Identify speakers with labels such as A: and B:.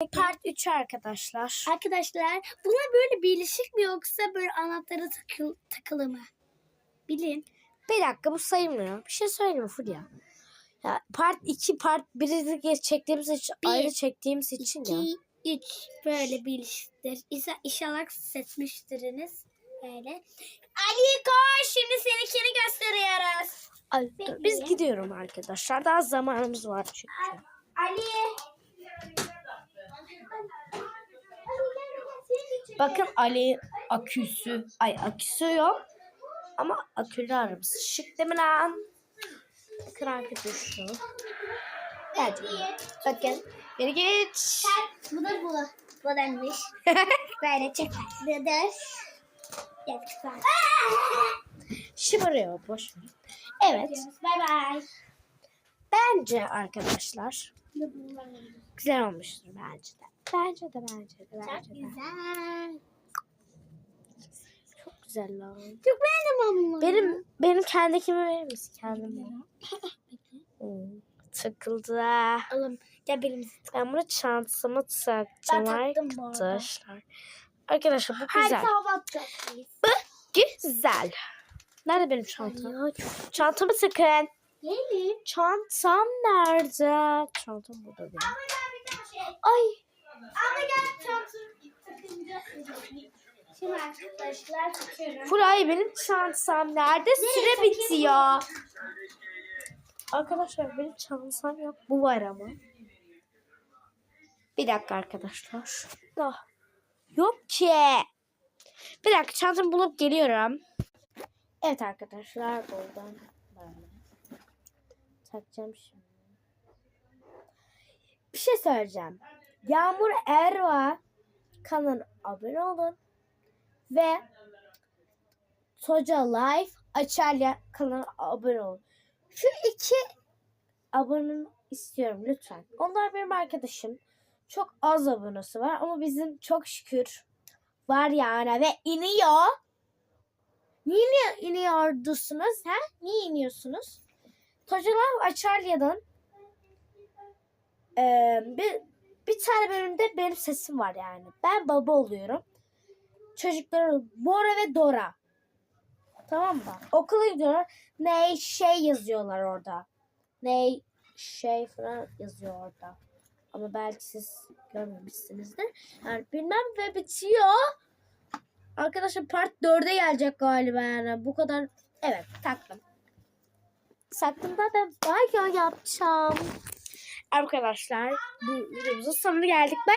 A: Part 3 arkadaşlar.
B: Arkadaşlar buna böyle birleşik mi yoksa böyle anahtarı takıl, takılı mı? Bilin.
A: Bir dakika bu sayılmıyor. Bir şey söyleyeyim Fulya? Ya part 2 part 1'i geç çektiğimiz için
B: Bir,
A: ayrı çektiğimiz için ya.
B: 2, 3 böyle birleşiktir. İnşa, inşallah seçmiştiriniz. Böyle. Ali koş şimdi seninkini gösteriyoruz.
A: Ay, dur, biz gidiyorum arkadaşlar. Daha zamanımız var çünkü.
B: Ali.
A: Bakın Ali aküsü. Ay aküsü yok. Ama akülü arabası. Şık değil mi lan? Bakın arkadaşlar. Hadi. Bakın. Geri geç.
B: Bu da bu. Bu denmiş. Böyle çok tatlıdır. Yaptık.
A: Şımarıyor. Boş ver. Evet.
B: Bay bay.
A: Bence arkadaşlar güzel olmuştur bence de. Bence de bence de
B: Çok
A: bence de.
B: güzel.
A: Çok güzel lan.
B: Çok beğendim ama.
A: Benim benim kendikimi verir misin kendime? Hmm, Takıldı.
B: Alın. Gel benim.
A: Ben bunu çantama takacağım
B: Ben taktım bu arada.
A: arkadaşlar. Arkadaşlar bu güzel. Güzel. Nerede benim çantam? Çantamı takın.
B: Gelin.
A: Çantam nerede? Çantam burada benim.
B: Ay. Ama gel çantayı takınca. Şimdi arkadaşlar tutuyorum.
A: Fulay benim çantam nerede? Süre bitiyor. Arkadaşlar benim çantam yok. Bu var ama. Bir dakika arkadaşlar. Ah, Yok ki. Bir dakika çantamı bulup geliyorum. Evet arkadaşlar oradan böyle. Takacağım şimdi. Bir şey söyleyeceğim. Yağmur Erva kanalına abone olun. Ve Soca Life Açalya kanalına abone olun. Şu iki abone istiyorum lütfen. Onlar benim arkadaşım. Çok az abonesi var ama bizim çok şükür var yani ve iniyor. Niye iniyordunuz ha? Niye iniyorsunuz? Soca Life Açalya'dan eee, bir, bir tane bölümde benim sesim var yani. Ben baba oluyorum. Çocuklara Bora ve Dora. Tamam mı? Okula gidiyorlar. Ne şey yazıyorlar orada. Ne şey falan yazıyor orada. Ama belki siz görmemişsinizdir. Yani bilmem ve bitiyor. Arkadaşlar part 4'e gelecek galiba yani. Bu kadar. Evet taktım. Saklımda da banyo yapacağım. Arkadaşlar bu videomuzun sonuna geldik.